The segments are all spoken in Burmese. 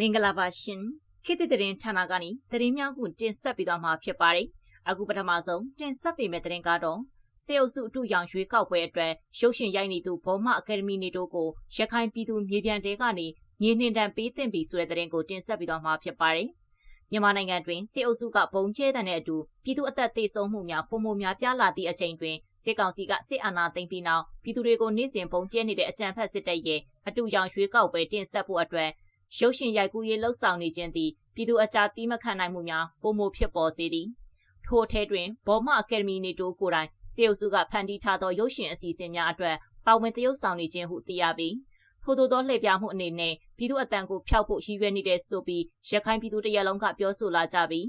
မင်္ဂလာပါရှင်ခေတ်သစ်သတင်းဌာနကနေသတင်းများကိုတင်ဆက်ပေးသွားမှာဖြစ်ပါတယ်အခုပထမဆုံးတင်ဆက်ပေးမယ့်သတင်းကတော့စေအုပ်စုအတူရောင်ရွှေကောက်ပွဲအတွက်ရုပ်ရှင်ရိုက်နေသူဘောမအကယ်ဒမီနေတို့ကိုရခိုင်ပြည်သူမြေပြန်တဲကနေမြေနှင်တံပေးသင့်ပြီဆိုတဲ့သတင်းကိုတင်ဆက်ပေးသွားမှာဖြစ်ပါတယ်မြန်မာနိုင်ငံတွင်စစ်အုပ်စုကဘုံကျဲတဲ့အတူပြည်သူအသက်သေဆုံးမှုများပုံမများပြားလာသည့်အချိန်တွင်စစ်ကောင်စီကစစ်အာဏာသိမ်းပြီးနောက်ပြည်သူတွေကိုနှိမ့်စင်ဘုံကျဲနေတဲ့အကြမ်းဖက်စစ်တပ်ရဲ့အတူရောင်ရွှေကောက်ပွဲတင်ဆက်ဖို့အတွက် ရုပ်ရှင်ရိုက်ကူးရေးလှုပ်ဆောင်နေခြင်းသည်ပြည်သူအကြားတီးမခံနိုင်မှုများပုံမဖြစ်ပေါ်စေသည်ထို့ထဲတွင်ဘောမအကယ်ဒမီနေတိုးကိုယ်တိုင်စေအုပ်စုကဖန်တီးထားသောရုပ်ရှင်အစီအစဉ်များအတွက်ပါဝင်သရုပ်ဆောင်နေခြင်းဟုသိရပြီးထို့သောသောလှည့်ပြမှုအနေနဲ့ပြည်သူအတန်ကိုဖျောက်ဖို့ရည်ရွယ်နေတဲ့ဆိုပြီးရခိုင်ပြည်သူတရက်လုံးကပြောဆိုလာကြပြီး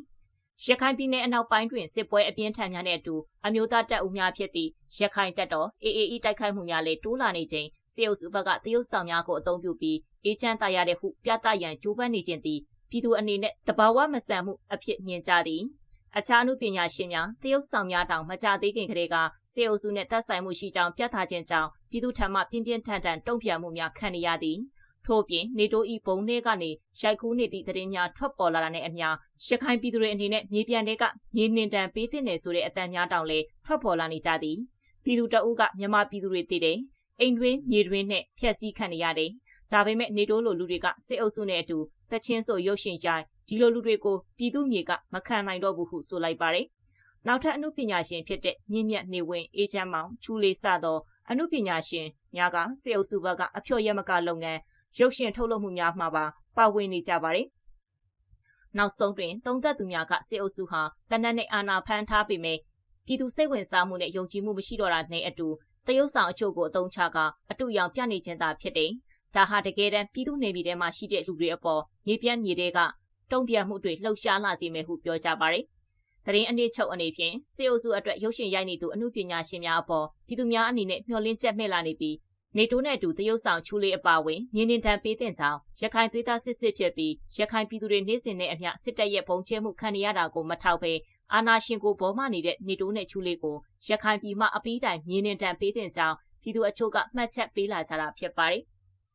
ရခိုင်ပြည်နယ်အနောက်ပိုင်းတွင်စစ်ပွဲအပြင်းထန်များနဲ့အတူအမျိုးသားတပ်ဦးများဖြစ်သည့်ရခိုင်တပ်တော် AAE တိုက်ခိုက်မှုများလည်းတိုးလာနေခြင်း စေအုပ်စုဘက်ကတရုတ်ဆောင်များကိုအသုံးပြုပြီးအေးချမ်းသာရတဲ့ဟုပြသရန်ကြိုးပမ်းနေခြင်းသည်ပြည်သူအနေနဲ့တဘာဝမဆန်မှုအဖြစ်မြင်ကြသည်အခြားအမှုပညာရှင်များတရုတ်ဆောင်များတောင်မကြသေးခင်ကလေးကစေအုပ်စုနှင့်သက်ဆိုင်မှုရှိကြောင်းပြသခြင်းကြောင့်ပြည်သူထံမှပြင်းပြင်းထန်ထန်တုံ့ပြန်မှုများခံရသည်ထို့ပြင်နေတိုးဤဘုံထဲကနေရိုက်ကူးနေသည့်သတင်းများထွက်ပေါ်လာတာနဲ့အမျှရခိုင်ပြည်သူတွေအနေနဲ့မြေပြန်တွေကမြေနှင်တန်ပေးသင့်တယ်ဆိုတဲ့အတန်များတောင်လည်းထွက်ပေါ်လာနေကြသည်ပြည်သူတအုပ်ကမြန်မာပြည်သူတွေတည်တယ် အိမ်တွင်းမြေတွင်းနဲ့ဖျက်ဆီးခံနေရတယ်ဒါပေမဲ့နေတိုးလိုလူတွေကစစ်အုပ်စုနဲ့အတူတချင်းဆိုရုပ်ရှင်ကြိုင်ဒီလိုလူတွေကိုပြည်သူမြေကမခံနိုင်တော့ဘူးဟုဆိုလိုက်ပါတယ်။နောက်ထပ်အမှုပညာရှင်ဖြစ်တဲ့မြင့်မြတ်နေဝင်အေးချမ်းမောင်ချူလေးစသောအမှုပညာရှင်များကစစ်အုပ်စုဘက်ကအဖျော်ရမကလုပ်ငန်းရုပ်ရှင်ထုတ်လုပ်မှုများမှာပါပါဝင်နေကြပါတယ်။နောက်ဆုံးတွင်သုံးသက်သူများကစစ်အုပ်စုဟာတနက်နဲ့အာဏာဖမ်းထားပေမဲ့ပြည်သူစိတ်ဝင်စားမှုနဲ့ယုံကြည်မှုမရှိတော့တာနဲ့အတူ တရုတ်ဆောင်အချို့ကိုအသုံးချကအတူရောင်ပြနေခြင်းသာဖြစ်တယ်။ဒါဟာတကယ်တမ်းပြည်သူနေပြည်ထဲမှာရှိတဲ့လူတွေအပေါ်မြေပြန့်မြေတွေကတုံ့ပြန်မှုတွေလှုပ်ရှားလာစေမယ်ဟုပြောကြပါတယ်။သတင်းအနည်းချုပ်အနေဖြင့်စေအိုစုအတွက်ရုပ်ရှင်ရိုက်နေသူအမှုပညာရှင်များအပေါ်ပြည်သူများအနေနဲ့မျှော်လင့်ချက်မဲ့လာနေပြီးနေတိုးနဲ့အတူတရုတ်ဆောင်ချူလေးအပါဝင်မြင်းနှင်တံပေးတဲ့ကြောင်းရခိုင်သွေးသားစစ်စစ်ဖြစ်ပြီးရခိုင်ပြည်သူတွေနေစဉ်နဲ့အမျှစစ်တပ်ရဲ့ပုံချဲမှုခံရတာကိုမထောက်ဘဲ အာနာရှင်ကိုဘောမနေတဲ့နေတိုးနဲ့ချူလေးကိုရခိုင်ပြည်မှအပီးတိုင်မြင်းနှင်တံပေးတဲ့ကြောင်းပြည်သူအချို့ကမှတ်ချက်ပေးလာကြတာဖြစ်ပါတယ်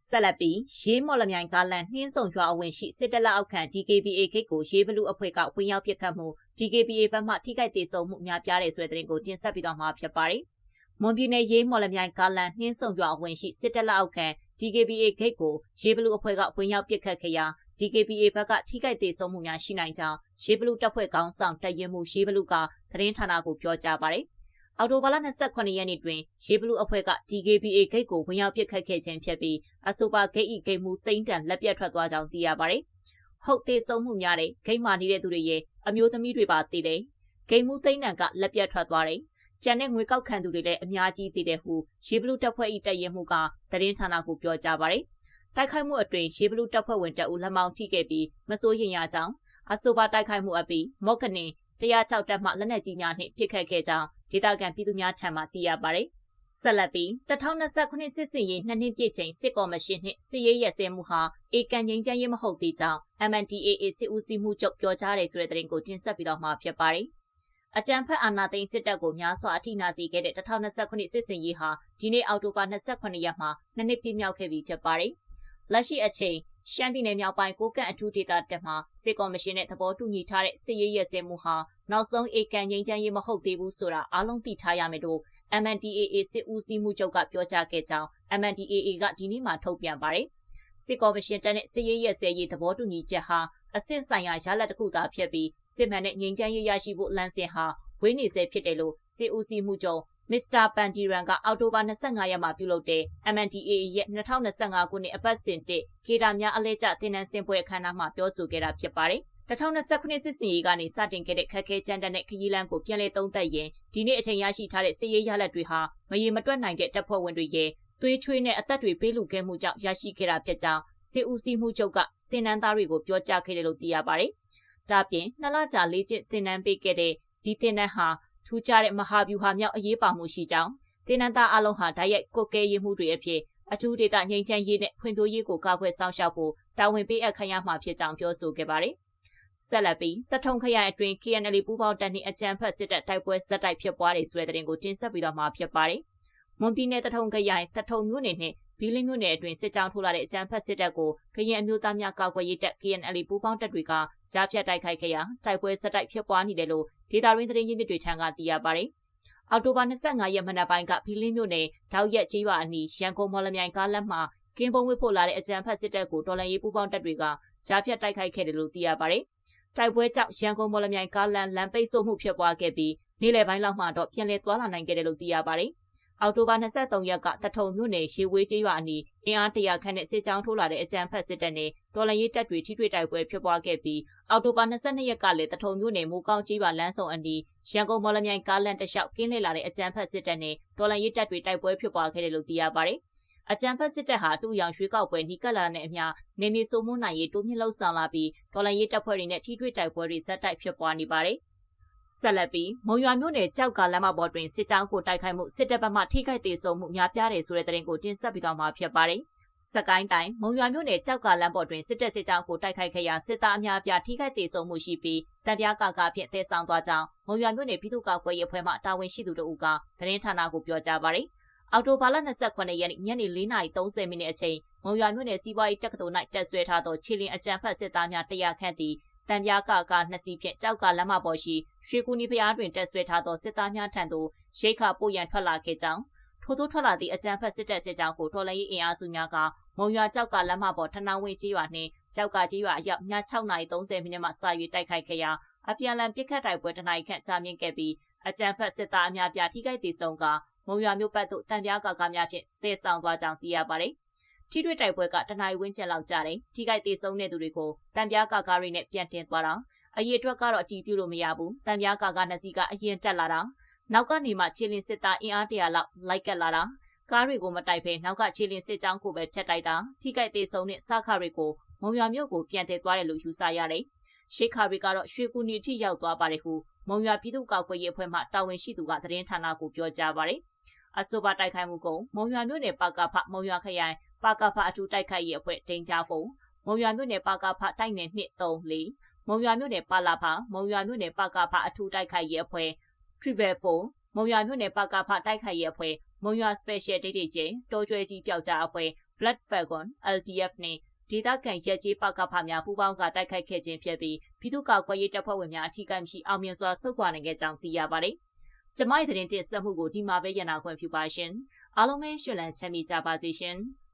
ဆက်လက်ပြီးရေးမော်လမြိုင်ကားလန်နှင်းဆောင်ရွာအဝင်ရှိစစ်တပ်လက်အောက်ခံ DKBA ဂိတ်ကိုရေးဘလူအဖွဲ့ကဝင်ရောက်ပစ်ခတ်မှု DKBA ဘက်မှထိခိုက်ဒေဆုံးမှုများပြားတယ်ဆိုတဲ့သတင်းကိုတင်ဆက်ပြီးတော့မှာဖြစ်ပါတယ်။မွန်ပြည်နယ်ရေးမော်လမြိုင်ကားလန်နှင်းဆောင်ရွာအဝင်ရှိစစ်တပ်လက်အောက်ခံ DKBA ဂိတ်ကိုရေးဘလူအဖွဲ့ကဝင်ရောက်ပစ်ခတ်ခဲ့ရာ DKBA ဘက်ကထိခိုက်ဒေဆုံးမှုများရှိနိုင်ကြောင်းရေးဘလူတပ်ဖွဲ့ကောင်းဆောင်တရင်မှုရေးဘလူကသတင်းဌာနကိုပြောကြားပါတယ်။အော်တိုဘာလ28ရက်နေ့တွင်ရေဘလူးအဖွဲ့က DKBA ဂိတ်ကိုဝင်ရောက်ပစ်ခတ်ခဲ့ခြင်းဖြစ်ပြီးအဆိုပါဂိတ်ဤဂိတ်မှုတိမ့်တန်လက်ပြတ်ထွက်သွားကြောင်းသိရပါတယ်။ဟုတ်သေးဆုံးမှုများတဲ့ဂိတ်မှာနေတဲ့သူတွေရဲ့အမျိုးသမီးတွေပါသိတယ်။ဂိတ်မှုတိမ့်တန်ကလက်ပြတ်ထွက်သွားတယ်။ကျန်တဲ့ငွေကောက်ခံသူတွေလည်းအများကြီးသိတယ်ဟုရေဘလူးတပ်ဖွဲ့၏တရင်မှုကသတင်းဌာနကိုပြောကြားပါတယ်။ တိုက်ခိုက်မှုအတွင်းရေဘလူးတပ်ဖွဲ့ဝင်တအူလက်မောင်းထိခဲ့ပြီးမစိုးရင်ရကြောင်းအဆိုပါတိုက်ခိုက်မှုအပြီးမော့ကနင်106တပ်မှလက်နက်ကြီးများနှင့်ပစ်ခတ်ခဲ့ကြောင်းဒေသခံပြည်သူများထံမှသိရပါတယ်။ဆက်လက်ပြီး2029စစ်စင်ရေးနှစ်နှစ်ပြည့်ချိန်စစ်ကော်မရှင်နှင့်စစ်ရေးရစဲမှုဟာအေကန်ငိမ့်ချမ်းရေးမဟုတ်သေးကြောင်း MNDAA စစ်ဦးစီးမှုချုပ်ပြောကြားတယ်ဆိုတဲ့သတင်းကိုတင်ဆက်ပြီးတော့မှာဖြစ်ပါတယ်။အကြံဖက်အာဏာသိမ်းစစ်တပ်ကိုများစွာအထိနာစေခဲ့တဲ့2029စစ်စင်ရေးဟာဒီနေ့အောက်တိုဘာ28ရက်မှာနှစ်နှစ်ပြည့်မြောက်ခဲ့ပြီဖြစ်ပါတယ်။ လက်ရှိအချိန်ရှမ်းပြည်နယ်မြောက်ပိုင်းကိုကန့်အထူးဒေသတပ်မှစစ်ကော်မရှင်နဲ့သဘောတူညီထားတဲ့စစ်ရေးရဲစဲမှုဟာနောက်ဆုံးအေကန်ငိမ့်ချမ်းရေးမဟုတ်သေးဘူးဆိုတာအားလုံးသိထားရမယ်လို့ MNDAA စစ်ဦးစီးမှုချုပ်ကပြောကြားခဲ့ကြောင်း MNDAA ကဒီနေ့မှထုတ်ပြန်ပါတယ်။စစ်ကော်မရှင်တပ်နဲ့စစ်ရေးရဲစဲရေးသဘောတူညီချက်ဟာအဆင့်ဆိုင်ရာရလဒ်တစ်ခုသာဖြစ်ပြီးစစ်မှန်တဲ့ငြိမ်းချမ်းရေးရရှိဖို့လမ်းစဉ်ဟာဝေးနေဆဲဖြစ်တယ်လို့စစ်ဦးစီးမှုချုပ် မစ္စတာပန်တီရန်ကအောက်တိုဘာ25ရက်မှာပြုလုပ်တဲ့ MNDAA ရဲ့2025ခုနှစ်အပတ်စဉ်တစ်ကေတာများအလဲကျတင်နန်းစင်ပွဲအခမ်းအနားမှာပြောဆိုခဲ့တာဖြစ်ပါတယ်။2029စစ်စင်ရေးကနေစတင်ခဲ့တဲ့ခက်ခဲကြမ်းတမ်းတဲ့ခရီးလမ်းကိုပြန်လည်သုံးသပ်ရင်ဒီနေ့အချိန်ရရှိထားတဲ့စစ်ရေးရလဒ်တွေဟာမရေမတွက်နိုင်တဲ့တပ်ဖွဲ့ဝင်တွေရဲ့သွေးချွေးနဲ့အသက်တွေပေးလူခဲ့မှုကြောင့်ရရှိခဲ့တာဖြစ်ကြောင်းစစ်ဦးစီးမှုချုပ်ကတင်နန်းသားတွေကိုပြောကြားခဲ့တယ်လို့သိရပါတယ်။ဒါပြင်နှစ်လကြာလေ့ကျင့်တင်နန်းပေးခဲ့တဲ့ဒီတင်နန်းဟာ ထူးခြားတဲ့မဟာဗျူဟာမြောက်အရေးပါမှုရှိကြောင်းတင်နန်းသားအလုံးဟာဓာတ်ရိုက်ကိုကဲရေးမှုတွေအဖြစ်အထူးဒေသငြိမ်းချမ်းရေးနဲ့ဖွံ့ဖြိုးရေးကိုကာကွယ်ဆောင်ရှောက်ဖို့တာဝန်ပေးအပ်ခံရမှာဖြစ်ကြောင်းပြောဆိုခဲ့ပါတယ်။ဆက်လက်ပြီးတထုံခရိုင်အတွင်း KNL ပူးပေါင်းတပ်နှင့်အကြံဖက်စစ်တပ်တိုက်ပွဲဇက်တိုက်ဖြစ်ပွားတဲ့ဆွဲတဲ့တင်ကိုတင်ဆက်ပြီးတော့မှာဖြစ်ပါတယ်။မွန်ပြည်နယ်တထုံခရိုင်တထုံမြို့နယ်နှင့်ဘီလင်းမြို့နယ်အတွင်းစစ်ကြောင်းထိုးလာတဲ့အကြမ်းဖက်စစ်တပ်ကိုကရင်အမျိုးသားများကာကွယ်ရေးတပ် KNL ပူးပေါင်းတပ်တွေက ကြားဖြတ်တိုက်ခိုက်ခဲ့ရာတိုက်ပွဲဆက်တိုက်ဖြစ်ပွားနေတယ်လို့ဒေတာရင်းသတင်းရင်းမြစ်တွေထံကသိရပါတယ်။အောက်တိုဘာ25ရက်မနက်ပိုင်းကဘီလင်းမြို့နယ်တောက်ရက်ကြီးရွာအနီးရန်ကုန်မော်လမြိုင်ကားလမ်းမှာကင်းပုံဝစ်ဖို့လာတဲ့အကြမ်းဖက်စစ်တပ်ကိုတော်လန်ရေးပူးပေါင်းတပ်တွေကကြားဖြတ်တိုက်ခိုက်ခဲ့တယ်လို့သိရပါတယ်။တိုက်ပွဲကြောင့်ရန်ကုန်မော်လမြိုင်ကားလမ်းလမ်းပိတ်ဆို့မှုဖြစ်ပွားခဲ့ပြီးနေ့လယ်ပိုင်းလောက်မှတော့ပြန်လည်သွားလာနိုင်ခဲ့တယ်လို့သိရပါတယ်။ အောက်တိုဘာ23ရက်ကတထုံမြို့နယ်ရေဝေးကျေးရွာအနီးအင်အားတရာခန့်နဲ့စစ်ကြောင်းထိုးလာတဲ့အကြမ်းဖက်စစ်တပ်နဲ့တော်လန်ရေးတပ်တွေထိတွေ့တိုက်ပွဲဖြစ်ပွားခဲ့ပြီးအောက်တိုဘာ22ရက်ကလည်းတထုံမြို့နယ်မူကောင်းကျေးရွာလမ်းဆောင်အနီးရန်ကုန်မော်လမြိုင်ကားလမ်းတစ်လျှောက်ကင်းလှည့်လာတဲ့အကြမ်းဖက်စစ်တပ်နဲ့တော်လန်ရေးတပ်တွေတိုက်ပွဲဖြစ်ပွားခဲ့တယ်လို့သိရပါတယ်။အကြံဖက်စစ်တပ်ဟာတူရောင်ရွှေကောက်ပွဲနီးကပ်လာတဲ့အမျှနေမြေစိုးမိုးနိုင်ရေးတိုးမြင့်လှုပ်ဆောင်လာပြီးဒေါ်လာရေးတပ်ဖွဲ့တွေနဲ့ထိတွေ့တိုက်ပွဲတွေဇက်တိုက်ဖြစ်ပွားနေပါတယ်။ ဆက်လက်ပြီးမုံရွာမြို့နယ်ကြောက်ကလမ်းမပေါ်တွင်စစ်တောင်းကိုတိုက်ခိုက်မှုစစ်တပ်ဘက်မှထိခိုက်သေးဆုံးမှုများပြားတယ်ဆိုတဲ့သတင်းကိုတင်ဆက်ပြီးတော့မှာဖြစ်ပါတယ်။စကိုင်းတိုင်းမုံရွာမြို့နယ်ကြောက်ကလမ်းပေါ်တွင်စစ်တပ်စစ်ကြောင်းကိုတိုက်ခိုက်ခဲ့ရာစစ်သားအများပြားထိခိုက်သေးဆုံးမှုရှိပြီးတံပြားကာကာဖြင့်တဲဆောင်သွားကြောင်းမုံရွာမြို့နယ်ပြည်သူ့ကောက်ွယ်ရေးအဖွဲ့မှတာဝန်ရှိသူတို့ကသတင်းဌာနကိုပြောကြားပါတယ်။အော်တိုဘာလ28ရက်နေ့ညနေ4:30မိနစ်အချိန်မုံရွာမြို့နယ်စီးပွားရေးတက္ကသိုလ်၌တက်ဆွဲထားသောခြေလင်းအကြံဖတ်စစ်သားများတရာခန့်သည် တံပြားကကနှစ်စီးဖြင့်ကြောက်ကလမ်းမပေါ်ရှိရွှေကူနီဖျားတွင်တက်ဆွဲထားသောစစ်သားများထံသို့ရိတ်ခပို့ရန်ထွက်လာခဲ့ကြောင်းထို့သောထွက်လာသည့်အကြမ်းဖက်စစ်တပ်စစ်ကြောင်းကိုတော်လှန်ရေးအင်အားစုများကမုံရွာကြောက်ကလမ်းမပေါ်ထဏဝင်းကြီးရွာနှင့်ကြောက်ကကြီးရွာအရောက်ည6:30မိနစ်မှစ၍တိုက်ခိုက်ခဲ့ရာအပြန်အလှန်ပစ်ခတ်တိုက်ပွဲတစ်နိုင်ခန့်ကြာမြင့်ခဲ့ပြီးအကြမ်းဖက်စစ်သားအများပြားထိခိုက်သေးဆုံးကမုံရွာမြို့ပတ်သို့တံပြားကာကများဖြင့်တည်ဆောင်သွားကြောင်းသိရပါတယ်။ ထိတွေ့တိုက်ပွဲကတနအီဝင်းကျက်လောက်ကြတယ်ထိခိုက်သေးဆုံးတဲ့သူတွေကိုတံပြားကာကာတွေနဲ့ပြန်တင်သွားတာအရေးအတွက်ကတော့အတီးပြုလို့မရဘူးတံပြားကာကာနှစ်စီးကအရင်တက်လာတာနောက်ကနေမှခြေလင်းစစ်သားအင်အားတရာလောက်လိုက်ကက်လာတာကားတွေကိုမတိုက်ဖဲနောက်ကခြေလင်းစစ်ကြောင်းကိုပဲဖျက်တိုက်တာထိခိုက်သေးဆုံးတဲ့စခါတွေကိုမုံရွာမြို့ကိုပြန်တည်သွားတယ်လို့ယူဆရတယ်ရှေခါရီကတော့ရွှေကူနီထိရောက်သွားပါတယ်ဟုမုံရွာပြည်သူ့ကောက်ွယ်ရေးအဖွဲ့မှတာဝန်ရှိသူကသတင်းဌာနကိုပြောကြားပါတယ်အဆိုပါတိုက်ခိုက်မှုကမုံရွာမြို့နယ်ပကဖမုံရွာခရိုင် ပါကဖအထူးတိုက်ခိုက်ရေးအဖွဲ့ဒိန်ချာဖုံမုံရွာမြို့နယ်ပါကဖတိုက်နယ်234မုံရွာမြို့နယ်ပါလာဖမုံရွာမြို့နယ်ပါကဖအထူးတိုက်ခိုက်ရေးအဖွဲ့ Triple 4မုံရွာမြို့နယ်ပါကဖတိုက်ခိုက်ရေးအဖွဲ့မုံရွာ Special ဒိတ်တွေချင်းတိုးကျွဲကြီးပျောက်ကြားအဖွဲ့ Blood Falcon LTF နဲ့ဒေသခံရဲကြီးပကဖများပူးပေါင်းကတိုက်ခိုက်ခဲ့ခြင်းဖြစ်ပြီးပြည်သူ့ကောက်ွယ်ရေးတပ်ဖွဲ့ဝင်များအထူးကမရှိအောင်မြင်စွာဆုတ်ခွာနိုင်ခဲ့ကြောင်းသိရပါတယ်။ကျမရဲ့သတင်းတင်ဆက်မှုကိုဒီမှာပဲရနာခွင့်ပြုပါရှင်အားလုံးပဲရှင်လန်းချမ်းမြေကြပါစေရှင်။